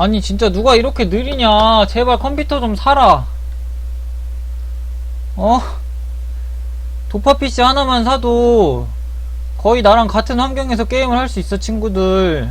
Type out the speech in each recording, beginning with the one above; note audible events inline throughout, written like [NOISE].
아니 진짜 누가 이렇게 느리냐? 제발 컴퓨터 좀 사라. 어? 도파 PC 하나만 사도 거의 나랑 같은 환경에서 게임을 할 수 있어 친구들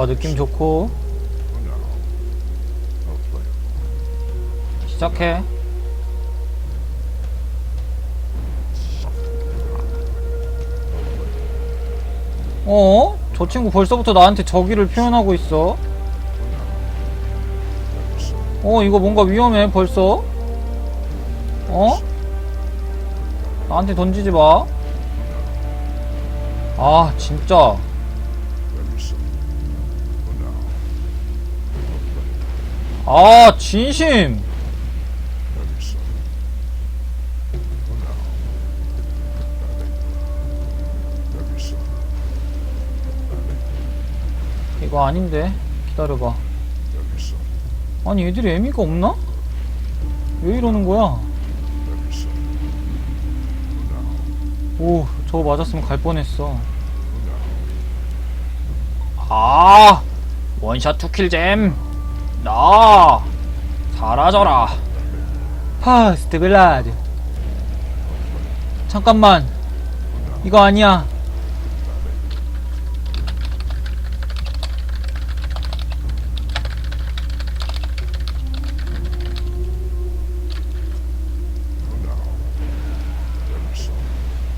좋아 느낌 좋고. 시작해 어? 저 친구 벌써부터 나한테 저기를 표현하고 있어 어 이거 뭔가 위험해 벌써 어? 나한테 던지지 마. 아, 진짜. 아, 진심. 이거 아닌데. 기다려봐. 아니, 얘들이 애미가 없나? 왜 이러는 거야? 오, 저거 맞았으면 갈 뻔했어. 아, 원샷 투킬잼. 나 사라져라. 파스트 블라드. 잠깐만. 이거 아니야.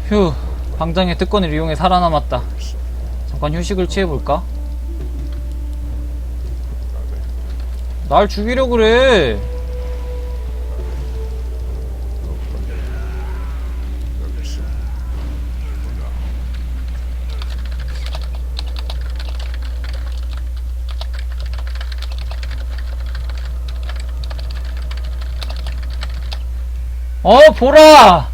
휴, 방장의 특권을 이용해 살아남았다. 잠깐 휴식을 취해볼까? 날 죽이려 그래. 어, 보라!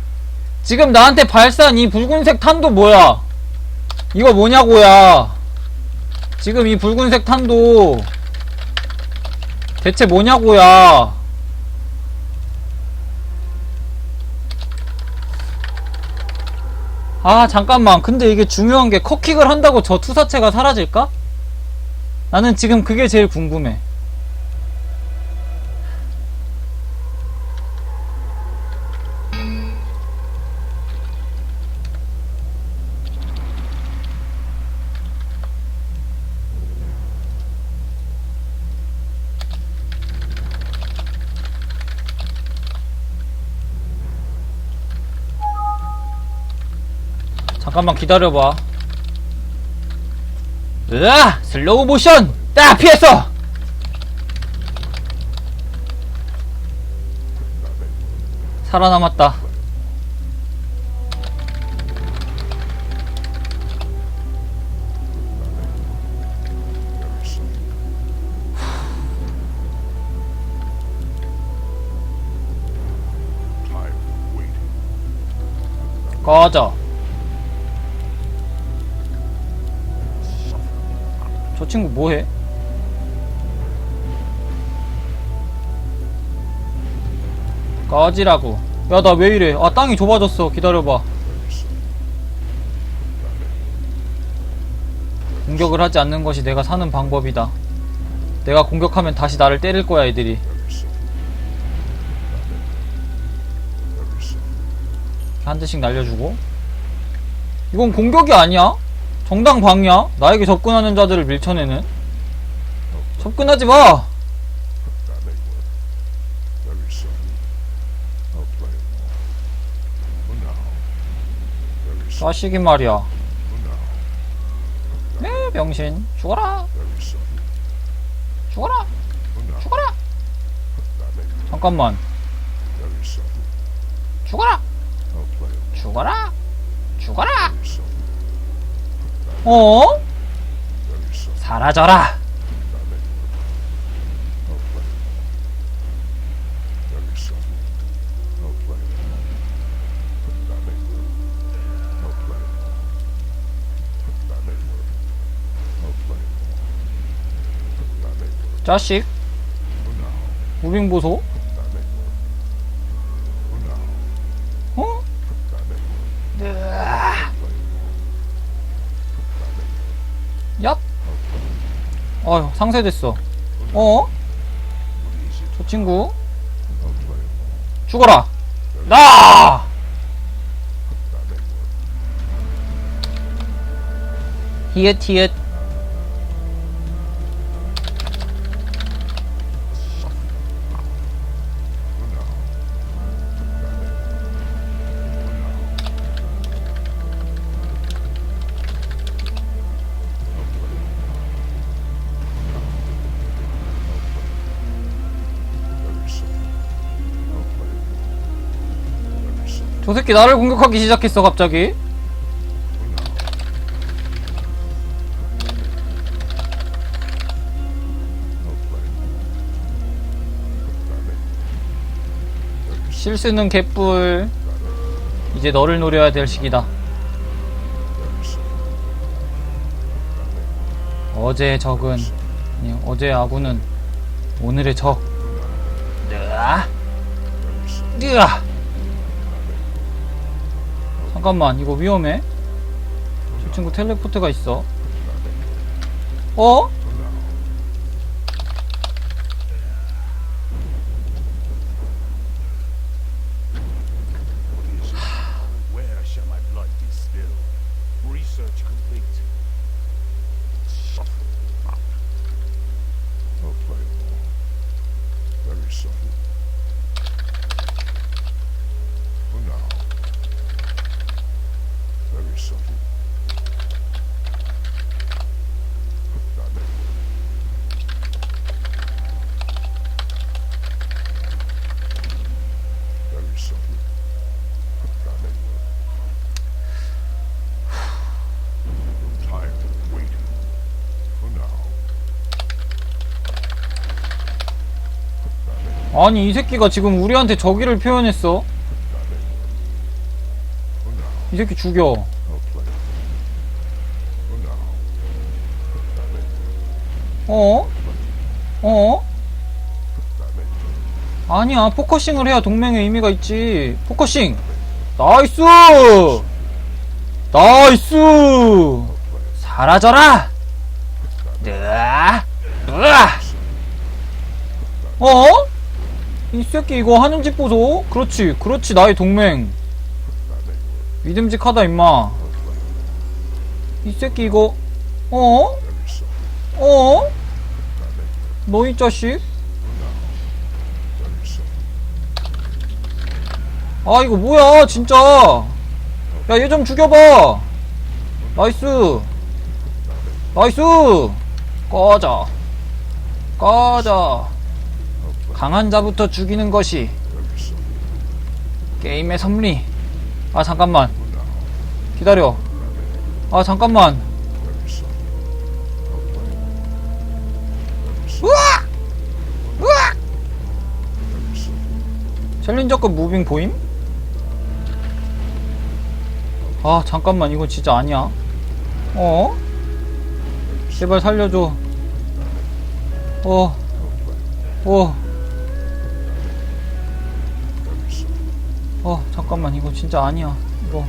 지금 나한테 발사한 이 붉은색 탄도 뭐야? 이거 뭐냐고야? 지금 이 붉은색 탄도 대체 뭐냐고야? 아, 잠깐만. 근데 이게 중요한 게 컷킥을 한다고 저 투사체가 사라질까? 나는 지금 그게 제일 궁금해. 잠깐만 기다려봐. 으아! 슬로우 모션! 딱 피했어! 살아남았다. 꺼져. 친구 뭐해? 꺼지라고. 야, 나 왜 이래? 아, 땅이 좁아졌어. 기다려봐. 공격을 하지 않는 것이 내가 사는 방법이다. 내가 공격하면 다시 나를 때릴 거야, 애들이. 한 대씩 날려주고. 이건 공격이 아니야? 정당 방이야? 나에게 접근하는 자들을 밀쳐내는? 접근하지 마! 자식이 말이야. 네, 병신. 죽어라! 죽어라! 죽어라! 잠깐만. 죽어라! 죽어라 죽어라. 어? 사라져라 play it. 어휴 상쇄됐어 어? 저 친구. 죽어라 나. 히읗 히읗 저 새끼 나를 공격하기 시작했어 갑자기. 실수는 개뿔 이제 너를 노려야 될 시기다. 어제의 적은 아니 어제의 아군은 오늘의 적 으아. 으아 잠깐만 이거 위험해 저 친구 텔레포트가 있어 어? 아니 이 새끼가 지금 우리한테 적의를 표현했어. 이 새끼 죽여. 어? 어? 아니야 포커싱을 해야 동맹의 의미가 있지 포커싱 나이스 나이스. 사라져라 으아 으아 어? 이 새끼 이거 하는 짓 보소 그렇지 그렇지 나의 동맹. 믿음직하다 임마. 이 새끼 이거 어? 어? 너 이 자식. 아 이거 뭐야 진짜 야 얘 좀 죽여봐 나이스 나이스 play it. 강한 자부터 죽이는 것이. 게임의 섭리 아 잠깐만. 기다려. 아 잠깐만 Very subtle. 챌린저급 무빙 보임? 아 잠깐만 이건 진짜 아니야 어? 제발 살려줘 어. 어, 잠깐만, 이거 진짜 아니야. 이거,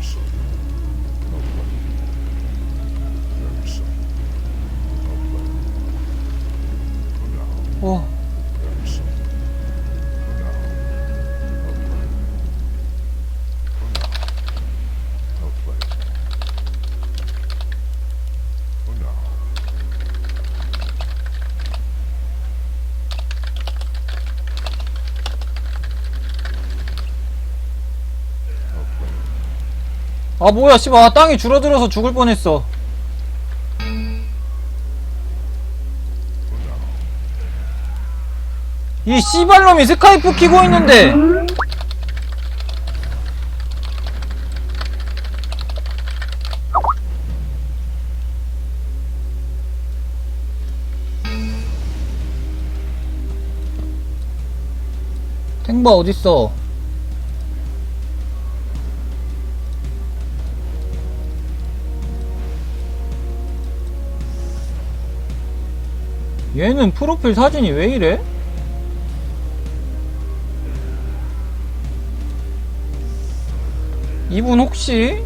Very 아 뭐야 씨발. 아, 땅이 줄어들어서 죽을 뻔했어. 이 씨발놈이 스카이프 키고 있는데. 탱바 어딨어? 얘는 프로필 사진이 왜 이래? 이분 혹시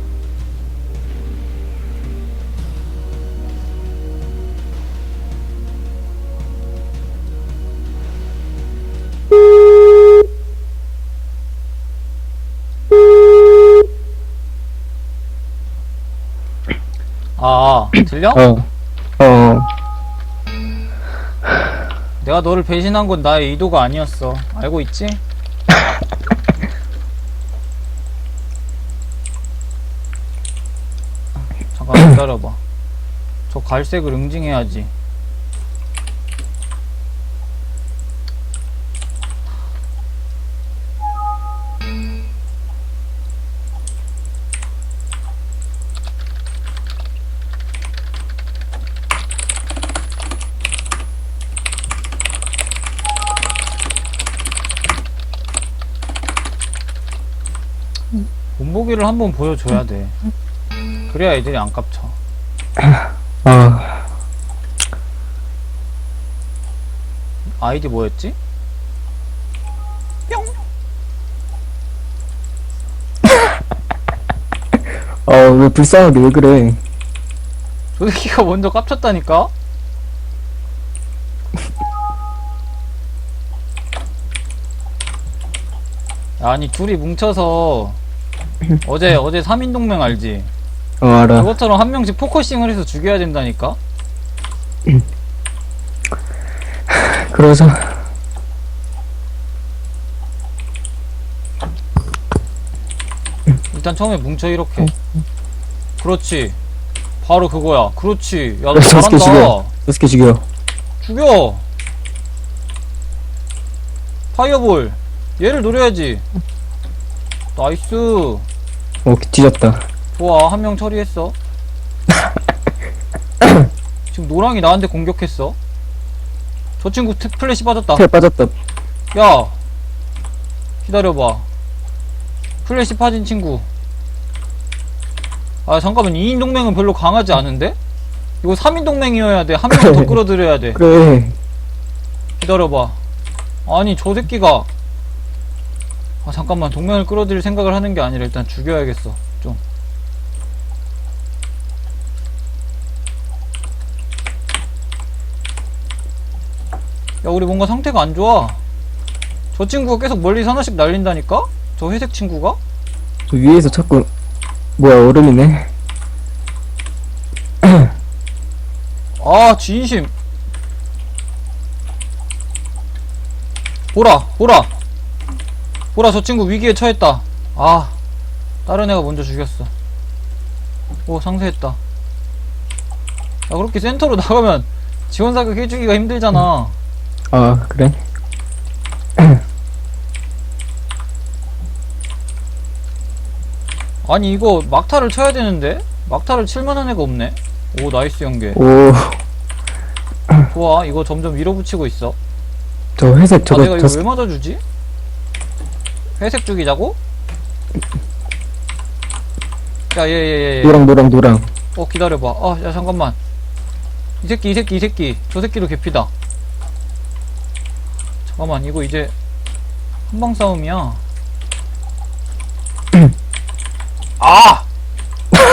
아 들려? 어. 어. 내가 너를 배신한 건 나의 의도가 아니었어. 알고 있지? [LAUGHS] 잠깐 기다려봐. 저 갈색을 응징해야지. 본보기를 한번 보여줘야 돼. 그래야 애들이 안 깝쳐. 아, 아이디 뭐였지? 뿅! 어, [LAUGHS] 왜 불쌍하게 왜 그래? 저 새끼가 먼저 깝쳤다니까? 아니 둘이 뭉쳐서 어제 어제 3인 동맹 알지? 어, 알아. 그것처럼 한 명씩 포커싱을 해서 죽여야 된다니까? 그래서, 일단 처음에 뭉쳐 이렇게 그렇지 바로 그거야 그렇지 야너 다섯 개 잘한다 죽여. 개 죽여. 죽여 파이어볼 얘를 노려야지 나이스 어, 뒤졌다. 좋아 한 명 처리했어 [LAUGHS] 지금 노랑이 나한테 공격했어 저 친구 트- 플래시 빠졌다 텔 빠졌다. 야 기다려봐 플래시 빠진 친구 아 잠깐만 2인 동맹은 별로 강하지 않은데? 이거 3인 동맹이어야 돼한 명 더 [LAUGHS] 끌어들여야 돼 그래. 기다려봐 아니 저 새끼가 아 잠깐만 동맹을 끌어들일 생각을 하는 게 아니라 일단 죽여야겠어 좀 야, 우리 뭔가 상태가 안 좋아. 저 친구가 계속 멀리서 하나씩 날린다니까? 저 회색 친구가? 저 위에서 자꾸, 뭐야, 얼음이네. [CLEARS THROAT] 아, 진심. 보라, 보라. 보라, 저 친구 위기에 처했다. 아, 다른 애가 먼저 죽였어. 오, 상쇄했다. 야, 그렇게 센터로 [LAUGHS] 나가면 지원 사격 해주기가 힘들잖아. 아, 그래? [CLEARS THROAT] 아니, 이거 막타를 쳐야 되는데? 막타를 칠만한 애가 없네? 오, 나이스 연계. 오, 좋아, 이거 점점 밀어붙이고 있어. 저 회색 아, 저거, 내가 이거 저, 왜 맞아주지? 회색 죽이자고? 야, 얘, 얘, 얘, 얘. 노랑, 노랑, 노랑. 어, 기다려봐. 아, 야, 잠깐만. 이 새끼, 이 새끼, 이 새끼. 저 새끼도 개피다. 잠깐만, 이거 이제 한방 싸움이야. 아! [LAUGHS]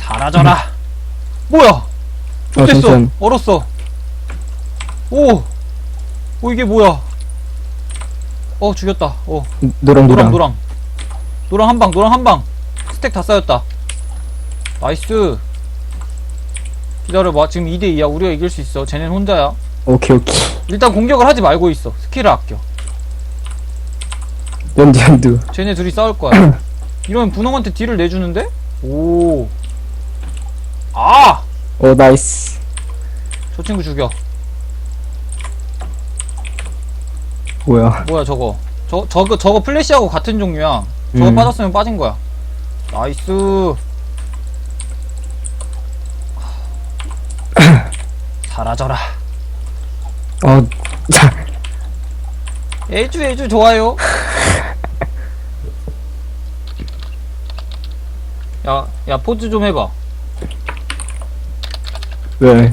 사라져라! 뭐야! 어, 됐어! 잠시만. 얼었어! 오! 오, 이게 뭐야! 어, 죽였다. 어. 노랑, 노랑 노랑. 노랑 노랑 한방 노랑 한방 스택 다 쌓였다 나이스 기다려봐 지금 2대2야 우리가 이길 수 있어 쟤넨 혼자야 오케이, 오케이. 일단 공격을 하지 말고 있어 스킬을 아껴 연두, 연두. 쟤네 둘이 싸울 거야 [CLEARS THROAT] 이러면 분홍한테 딜을 내주는데 오 아! 오, 나이스. 저 친구 죽여 뭐야. 뭐야 저거? 저, 저거 저거 플래시하고 같은 종류야. 저거 음. 빠졌으면 빠진 거야. 나이스. [CLEARS THROAT] 사라져라. 어, 자, 애주 애주 좋아요. [LAUGHS] 야, 야 포즈 좀 해봐. 왜?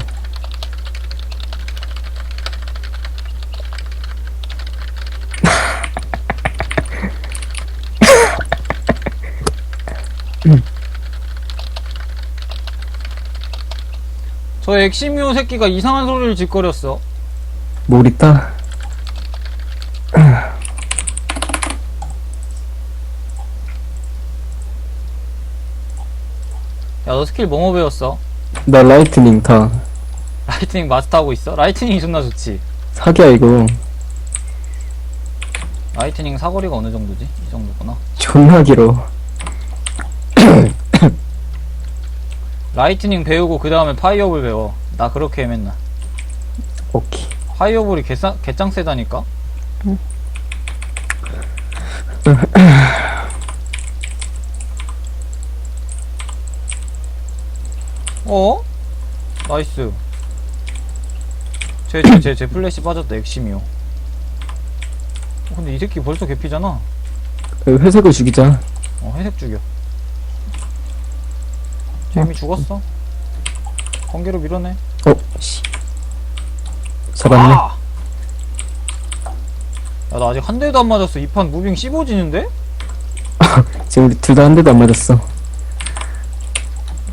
엑시미오 새끼가 이상한 소리를 짓거렸어 뭘 있다? 야 너 스킬 뭐뭐 배웠어? 나 라이트닝 다 라이트닝 마스터하고 있어? 라이트닝이 존나 좋지 사기야 이거 라이트닝 사거리가 어느 정도지? 이 정도구나 존나 길어 라이트닝 배우고 그 다음에 파이어볼 배워. 나 그렇게 해 맨날. 오케이. 파이어볼이 개싸, 개짱 세다니까? 어? 나이스. 제 제 제 제 플래시 빠졌다 액심이요 어, 근데 이 새끼 벌써 개피잖아. 그 회색을 죽이자. 어 회색 죽여 재미 죽었어 번개로 밀어내 어? 씨 잡았네 아! 야, 나 아직 한 대도 안 맞았어. 이 판 무빙 씹어지는데? [LAUGHS] 지금 우리 둘 다 한 대도 안 맞았어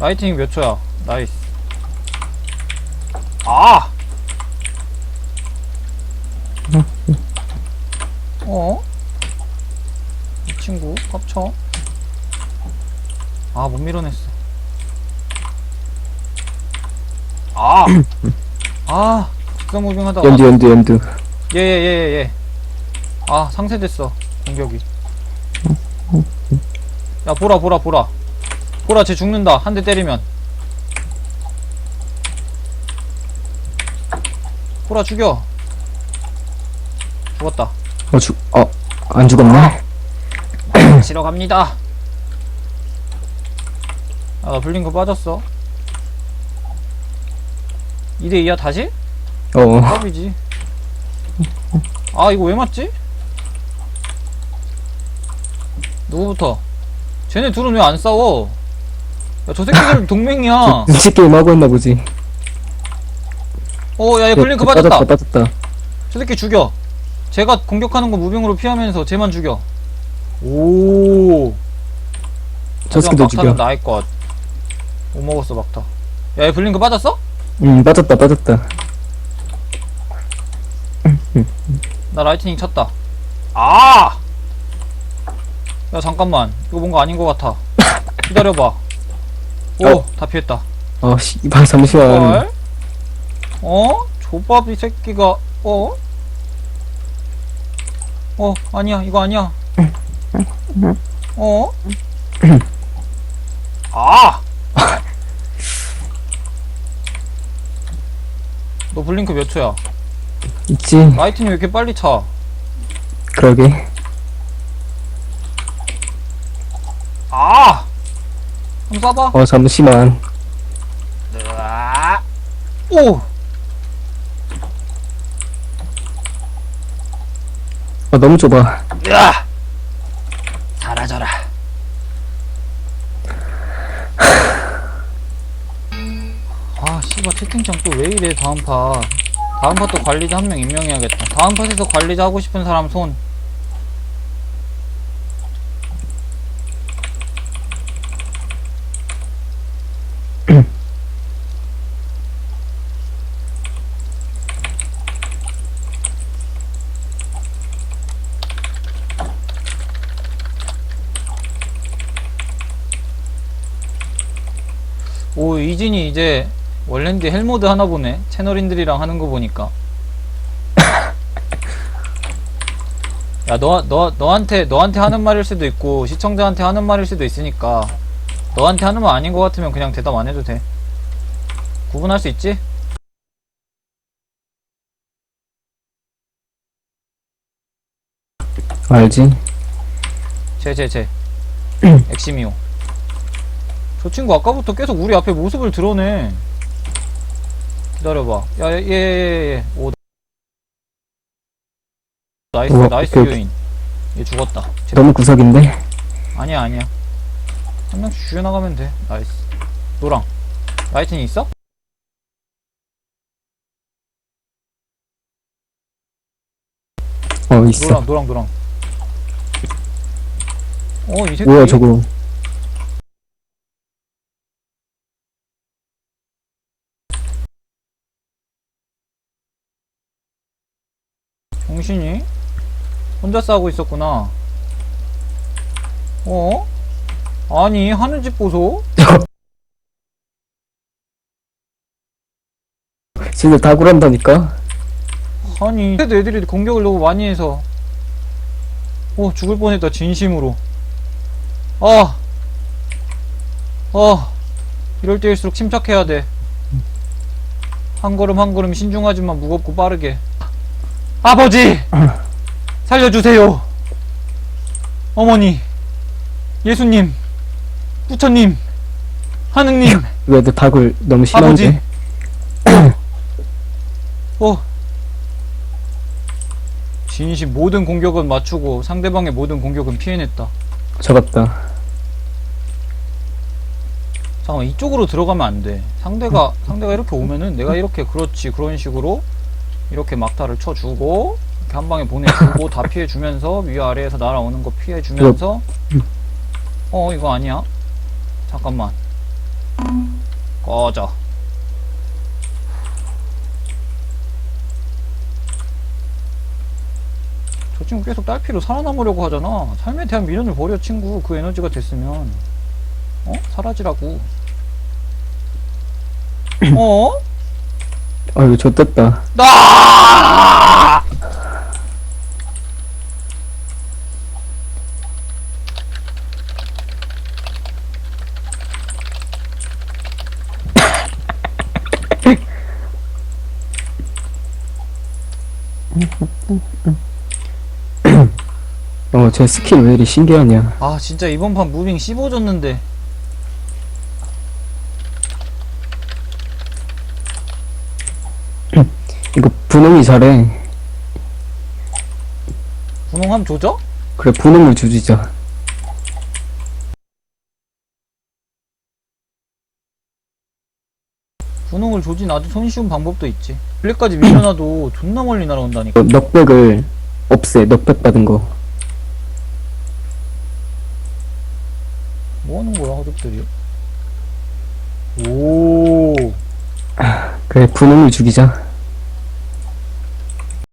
라이팅이 몇 초야? 나이스. 아! 어? 이 친구, 깝쳐. 아, 못 밀어냈어. 아! 아! 직선 무빙 하다가. 연두 연두 연두. 예예 예 예 아 상쇄됐어 공격이. 야 보라 보라 보라. 보라 쟤 죽는다. 한 대 때리면. 보라 죽여. 죽었다. 어 죽.. 어 안 죽었네 치러 갑니다. 아나 블링크 빠졌어 2대 2야 다시? 어. 컵이지. 아 이거 왜 맞지? 누구부터? 쟤네 둘은 왜 안 싸워? 야 저 새끼들 [LAUGHS] 동맹이야. 눈치 게임 하고 있나 보지. 어 야 얘 블링크 네, 빠졌다 빠졌다. 저 새끼 죽여. 제가 공격하는 거 무빙으로 피하면서 쟤만 죽여. 오. 저 새끼도 죽여. 나의 것 못 먹었어 막타. 야 얘 블링크 빠졌어? 음 빠졌다 빠졌다 나 라이트닝 쳤다. 아! 야, 잠깐만. 이거 뭔가 아닌 것 같아. 기다려봐. [LAUGHS] 오, 어. 다 피했다. 어 씨발 잠시만 헐? 어? 조밥 이 새끼가, 어? 어, 아니야. 이거 아니야. [LAUGHS] 어? [LAUGHS] 아! 너 블링크 몇 초야? 있지 라이트닝 왜 이렇게 빨리 차? 그러게 아! 한번 쏴봐. 어 잠시만 으아! 오! 어 너무 좁아 으아! 다음 파. 다음 파또 관리자 한 명 임명해야겠다. 다음 팟에서 관리자 하고 싶은 사람 손. [CLEARS THROAT] 오, 이진이 이제 월랜드 헬모드 하나 보네. 채널인들이랑 하는 거 보니까. [COUGHS] 야, 너, 너, 너 한테, 너한테 하는 말일 수도 있고, 시청자한테 하는 말일 수도 있으니까, 너한테 하는 말 아닌 것 같으면 그냥 대답 안 해도 돼. 구분할 수 있지? 알지 제, 제, 제. [COUGHS] 엑시미오. 저 친구 아까부터 계속 우리 앞에 모습을 드러내. 기다려봐. 야, 예, 예, 예, 예. 오. 나이스 우와, 나이스 오케이, 요인 얘 죽었다 제- 너무 구석인데? 아니야 아니야 한 명씩 죽여나가면 돼 나이스 노랑 라이튼이 있어? 어, 있어. 노랑 노랑 노랑 어 이 새끼 뭐야, 저거. 정신이 혼자 싸우고 있었구나 어? 아니 하늘집 보소? [LAUGHS] 진짜 다굴한다니까? 아니 그래도 애들이 공격을 너무 많이 해서 어 죽을 뻔했다 진심으로 아 아, 이럴 때일수록 침착해야 돼. 한 걸음 한 걸음 신중하지만 무겁고 빠르게. 아버지! 살려주세요! 어머니! 예수님! 부처님! 하느님! 왜너 다굴 너무 심한데? [COUGHS] 어. 진심 모든 공격은 맞추고 상대방의 모든 공격은 피해냈다. 잡았다. 잠깐만 이쪽으로 들어가면 안 돼. 상대가 상대가 이렇게 오면은 내가 이렇게 그렇지 그런 식으로 이렇게 막타를 쳐주고 이렇게 한 방에 보내주고 다 [LAUGHS] 피해주면서 위아래에서 날아오는 거 피해주면서 어 이거 아니야? 잠깐만 꺼져. 저 친구 계속 딸피로 살아남으려고 하잖아. 삶에 대한 미련을 버려 친구. 그 에너지가 됐으면 어? 사라지라고. [CLEARS THROAT] 어? 아유, 좆됐다. 나! 어, 쟤 스킬 왜 이리 신기하냐. 아 진짜 이번 판 무빙 씹어줬는데 이거 분홍이 잘해. 분홍함 조져? 그래, 분홍을 주지자. 분홍을 조진 아주 손쉬운 방법도 있지 블랙까지 밀려놔도 존나 멀리 날아온다니까 어, 넉백을 없애, 넉백 받은 거. 뭐 하는 거야 하족들이 오 그래, 분홍을 죽이자.